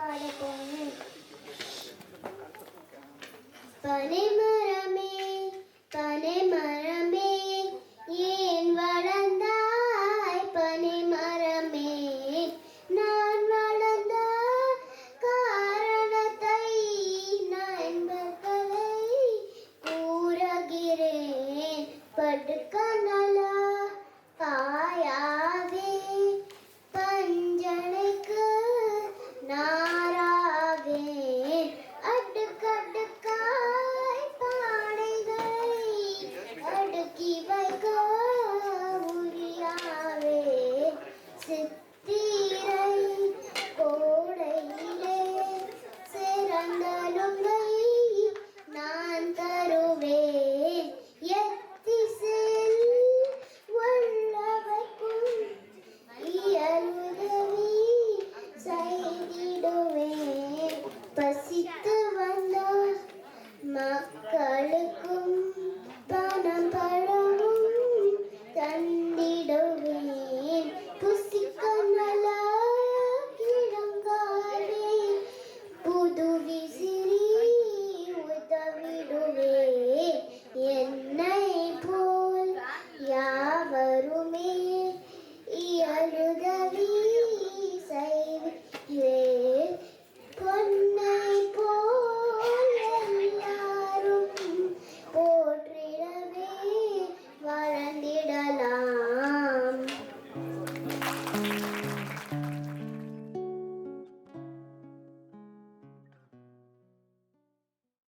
பாட போனேன் பனைமரமே பனைமரமே ஏன் வளர்ந்தாய் பனைமரமே நான் வளர்ந்த காரணத்தை நண்பர்களை கூறுகிறேன் படுக்க 格力格